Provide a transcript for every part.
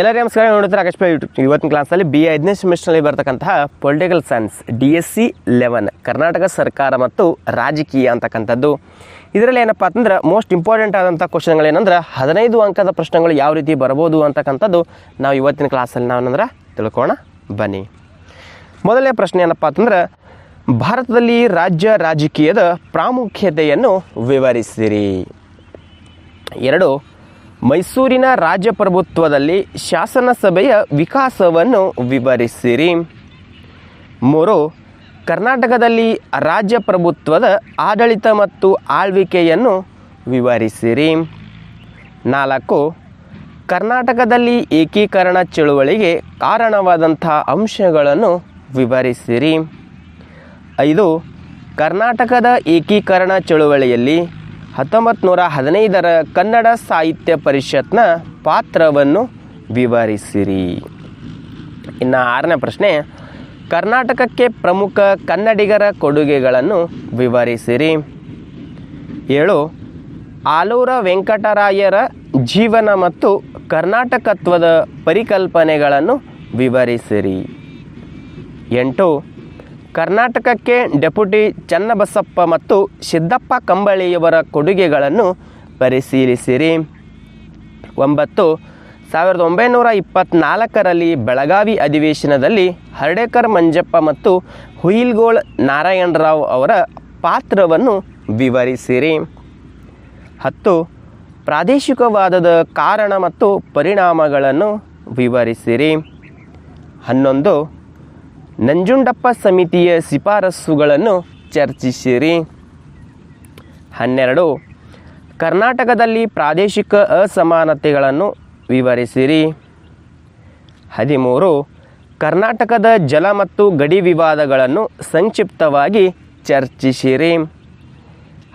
ಎಲ್ಲರಿಗೂ ನಮಸ್ಕಾರ. ನೋಡಿದ್ರೆ ಆಕಾಶ್ ಪೈ ಯೂಟ್ಯೂಬ್ ಇವತ್ತಿನ ಕ್ಲಾಸಲ್ಲಿ ಬಿ ಐದನೇ ಸೆಮಿಸ್ಟರ್ನಲ್ಲಿ ಬರ್ತಕ್ಕಂತಹ political science D S C eleven Karnataka ಸರ್ಕಾರ ಮತ್ತು ರಾಜಕೀಯ ಅಂತಕ್ಕಂಥದ್ದು. ಇದರಲ್ಲಿ ಏನಪ್ಪ ಅಂತಂದ್ರೆ ಮೋಸ್ಟ್ ಇಂಪಾರ್ಟೆಂಟ್ ಆದಂಥ ಕ್ವಶನ್ಗಳೇನಂದ್ರೆ ಹದಿನೈದು ಅಂಕದ ಪ್ರಶ್ನೆಗಳು ಯಾವ ರೀತಿ ಬರ್ಬೋದು ಅಂತಕ್ಕಂಥದ್ದು ನಾವು ಇವತ್ತಿನ ಕ್ಲಾಸಲ್ಲಿ ನಾವೇನಂದ್ರೆ ತಿಳ್ಕೋಣ. ಬನ್ನಿ. ಮೊದಲನೇ ಪ್ರಶ್ನೆ ಏನಪ್ಪ ಅಂತಂದ್ರೆ ಭಾರತದಲ್ಲಿ ರಾಜ್ಯ ರಾಜಕೀಯದ ಪ್ರಾಮುಖ್ಯತೆಯನ್ನು ವಿವರಿಸಿರಿ. ಎರಡು ಮೈಸೂರಿನ ರಾಜಪ್ರಭುತ್ವದಲ್ಲಿ ಶಾಸನಸಭೆಯ ವಿಕಾಸವನ್ನು ವಿವರಿಸಿರಿ. ಮೂರು, ಕರ್ನಾಟಕದಲ್ಲಿ ರಾಜ್ಯಪ್ರಭುತ್ವದ ಆಡಳಿತ ಮತ್ತು ಆಳ್ವಿಕೆಯನ್ನು ವಿವರಿಸಿರಿ. ನಾಲ್ಕು, ಕರ್ನಾಟಕದಲ್ಲಿ ಏಕೀಕರಣ ಚಳುವಳಿಗೆ ಕಾರಣವಾದಂಥ ಅಂಶಗಳನ್ನು ವಿವರಿಸಿರಿ. ಐದು, ಕರ್ನಾಟಕದ ಏಕೀಕರಣ ಚಳುವಳಿಯಲ್ಲಿ ಹತ್ತೊಂಬತ್ತು ನೂರ ಹದಿನೈದರ ಕನ್ನಡ ಸಾಹಿತ್ಯ ಪರಿಷತ್ನ ಪಾತ್ರವನ್ನು ವಿವರಿಸಿರಿ. ಇನ್ನು ಆರನೇ ಪ್ರಶ್ನೆ, ಕರ್ನಾಟಕಕ್ಕೆ ಪ್ರಮುಖ ಕನ್ನಡಿಗರ ಕೊಡುಗೆಗಳನ್ನು ವಿವರಿಸಿರಿ. ಏಳು, ಆಲೂರ ವೆಂಕಟರಾಯರ ಜೀವನ ಮತ್ತು ಕರ್ನಾಟಕತ್ವದ ಪರಿಕಲ್ಪನೆಗಳನ್ನು ವಿವರಿಸಿರಿ. ಎಂಟು ಕರ್ನಾಟಕಕ್ಕೆ ಡೆಪ್ಯೂಟಿ ಚನ್ನಬಸಪ್ಪ ಮತ್ತು ಸಿದ್ದಪ್ಪ ಕಂಬಳಿಯವರ ಕೊಡುಗೆಗಳನ್ನು ಪರಿಶೀಲಿಸಿರಿ. ಒಂಬತ್ತು, ಸಾವಿರದ ಒಂಬೈನೂರ ಇಪ್ಪತ್ತ್ನಾಲ್ಕರಲ್ಲಿ ಬೆಳಗಾವಿ ಅಧಿವೇಶನದಲ್ಲಿ ಹರ್ಡೇಕರ್ ಮಂಜಪ್ಪ ಮತ್ತು ಹುಯಿಲ್ಗೋಳ್ ನಾರಾಯಣರಾವ್ ಅವರ ಪಾತ್ರವನ್ನು ವಿವರಿಸಿರಿ. ಹತ್ತು, ಪ್ರಾದೇಶಿಕವಾದದ ಕಾರಣ ಮತ್ತು ಪರಿಣಾಮಗಳನ್ನು ವಿವರಿಸಿರಿ. ಹನ್ನೊಂದು ನಂಜುಂಡಪ್ಪ ಸಮಿತಿಯ ಶಿಫಾರಸ್ಸುಗಳನ್ನು ಚರ್ಚಿಸಿರಿ. ಹನ್ನೆರಡು, ಕರ್ನಾಟಕದಲ್ಲಿ ಪ್ರಾದೇಶಿಕ ಅಸಮಾನತೆಗಳನ್ನು ವಿವರಿಸಿರಿ. ಹದಿಮೂರು, ಕರ್ನಾಟಕದ ಜಲ ಮತ್ತು ಗಡಿ ವಿವಾದಗಳನ್ನು ಸಂಕ್ಷಿಪ್ತವಾಗಿ ಚರ್ಚಿಸಿರಿ.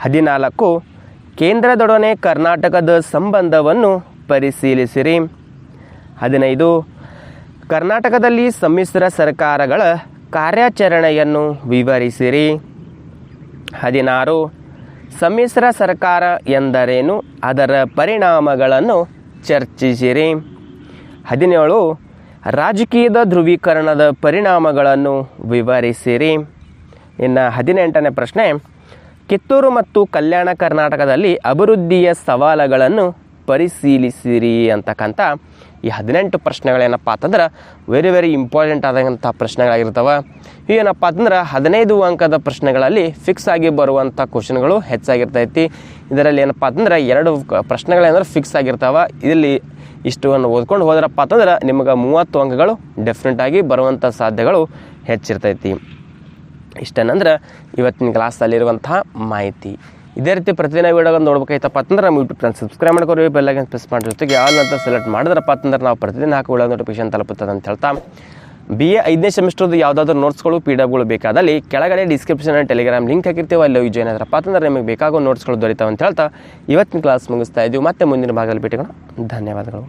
ಹದಿನಾಲ್ಕು, ಕೇಂದ್ರದೊಡನೆ ಕರ್ನಾಟಕದ ಸಂಬಂಧವನ್ನು ಪರಿಶೀಲಿಸಿರಿ. ಹದಿನೈದು ಕರ್ನಾಟಕದಲ್ಲಿ ಸಮ್ಮಿಶ್ರ ಸರ್ಕಾರಗಳ ಕಾರ್ಯಾಚರಣೆಯನ್ನು ವಿವರಿಸಿರಿ. ಹದಿನಾರು, ಸಮ್ಮಿಶ್ರ ಸರ್ಕಾರ ಎಂದರೇನು? ಅದರ ಪರಿಣಾಮಗಳನ್ನು ಚರ್ಚಿಸಿರಿ. ಹದಿನೇಳು, ರಾಜಕೀಯದ ಧ್ರುವೀಕರಣದ ಪರಿಣಾಮಗಳನ್ನು ವಿವರಿಸಿರಿ. ಇನ್ನು ಹದಿನೆಂಟನೇ ಪ್ರಶ್ನೆ, ಕಿತ್ತೂರು ಮತ್ತು ಕಲ್ಯಾಣ ಕರ್ನಾಟಕದಲ್ಲಿ ಅಭಿವೃದ್ಧಿಯ ಸವಾಲುಗಳನ್ನು ಪರಿಶೀಲಿಸಿರಿ ಅಂತಕ್ಕಂಥ ಈ ಹದಿನೆಂಟು ಪ್ರಶ್ನೆಗಳೇನಪ್ಪ ಅಂತಂದ್ರೆ ವೆರಿ ವೆರಿ ಇಂಪಾರ್ಟೆಂಟ್ ಆದಂಥ ಪ್ರಶ್ನೆಗಳಾಗಿರ್ತವೆ. ಏನಪ್ಪ ಅಂತಂದ್ರೆ ಹದಿನೈದು ಅಂಕದ ಪ್ರಶ್ನೆಗಳಲ್ಲಿ ಫಿಕ್ಸ್ ಆಗಿ ಬರುವಂಥ ಕ್ವಶನ್ಗಳು ಹೆಚ್ಚಾಗಿರ್ತೈತಿ. ಇದರಲ್ಲಿ ಏನಪ್ಪ ಅಂತಂದ್ರೆ ಎರಡು ಪ್ರಶ್ನೆಗಳೇನಂದ್ರೆ ಫಿಕ್ಸ್ ಆಗಿರ್ತಾವೆ. ಇಲ್ಲಿ ಇಷ್ಟವನ್ನು ಓದ್ಕೊಂಡು ಹೋದ್ರಪ್ಪ ಅಂತಂದ್ರೆ ನಿಮಗೆ ಮೂವತ್ತು ಅಂಕಗಳು ಡೆಫಿನೆಟಾಗಿ ಬರುವಂಥ ಸಾಧ್ಯಗಳು ಹೆಚ್ಚಿರ್ತೈತಿ. ಇಷ್ಟೇನಂದ್ರೆ ಇವತ್ತಿನ ಕ್ಲಾಸಲ್ಲಿರುವಂತಹ ಮಾಹಿತಿ. ಇದೇ ರೀತಿ ಪ್ರತಿದಿನ ವೀಡಿಯೋಗಳು ನೋಡ್ಬೇಕಾಯ್ತಪ್ಪ ಅಂತಂದ್ರೆ ನಮ್ಮ ಯೂಟ್ಯೂಬ್ ಚಾನಲ್ ಸಬ್ಸ್ಕ್ರೈಬ್ ಮಾಡ್ಕೊಂಡು ಬೆಲ್ ಆಗಿ ಪ್ರೆಸ್ ಮಾಡಿ ಜೊತೆಗೆ ಆಲ್ ಅಂತ ಸೆಲೆಕ್ಟ್ ಮಾಡಿದ್ರಪ್ಪ ಅಂತಂದ್ರೆ ನಾವು ಪ್ರತಿದಿನ ಹಾಕೋ ವಿಡಿಯೋ ನೋಟಿಫಿಕೇಶನ್ ತಲುಪುತ್ತದೆ ಅಂತ ಹೇಳ್ತಾ. ಬಿ ಎ ಐದನೇ ಸೆಮಿಸ್ಟರ್ದು ಯಾವುದಾದ್ರೂ ನೋಟ್ಸ್ಗಳು ಪಿ ಡಬ್ಗಳು ಬೇಕಾದಲ್ಲಿ ಕೆಳಗಡೆ ಡಿಸ್ಕ್ರಿಪ್ಷನ್ ಟೆಲಿಗ್ರಾಮ್ ಲಿಂಕ್ ಹಾಕಿರ್ತೀವಿ, ಅಲ್ಲಿ ಯೂಜ್ ಜಾಯ್ನ್ ಆದ್ರಪ್ಪ ಅಂತಂದ್ರೆ ನಿಮಗೆ ಬೇಕಾಗೋ ನೋಟ್ಸ್ಗಳು ದೊರೀತಾವೆ ಅಂತ ಹೇಳ್ತಾ. ಇವತ್ತಿನ ಕ್ಲಾಸ್ ಮುಗಿಸ್ತಾ ಇದ್ದೀವಿ ಮತ್ತೆ ಮುಂದಿನ ಭಾಗದಲ್ಲಿ ಭೇಟಿಗೋಣ ಧನ್ಯವಾದಗಳು.